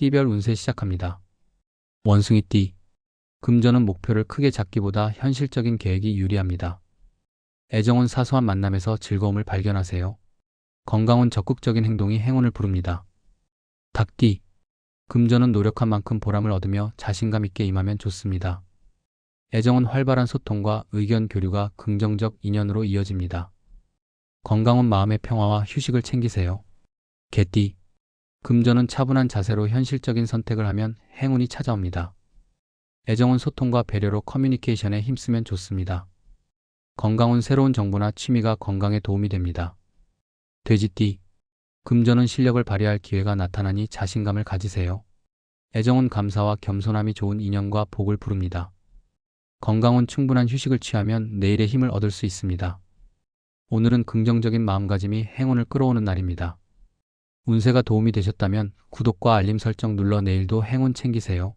띠별 운세 시작합니다. 원숭이 띠. 금전은 목표를 크게 잡기보다 현실적인 계획이 유리합니다. 애정은 사소한 만남에서 즐거움을 발견하세요. 건강은 적극적인 행동이 행운을 부릅니다. 닭띠. 금전은 노력한 만큼 보람을 얻으며 자신감 있게 임하면 좋습니다. 애정은 활발한 소통과 의견 교류가 긍정적 인연으로 이어집니다. 건강은 마음의 평화와 휴식을 챙기세요. 개띠. 금전은 차분한 자세로 현실적인 선택을 하면 행운이 찾아옵니다. 애정은 소통과 배려로 커뮤니케이션에 힘쓰면 좋습니다. 건강은 새로운 정보나 취미가 건강에 도움이 됩니다. 돼지띠. 금전은 실력을 발휘할 기회가 나타나니 자신감을 가지세요. 애정은 감사와 겸손함이 좋은 인연과 복을 부릅니다. 건강은 충분한 휴식을 취하면 내일의 힘을 얻을 수 있습니다. 오늘은 긍정적인 마음가짐이 행운을 끌어오는 날입니다. 운세가 도움이 되셨다면 구독과 알림 설정 눌러 내일도 행운 챙기세요.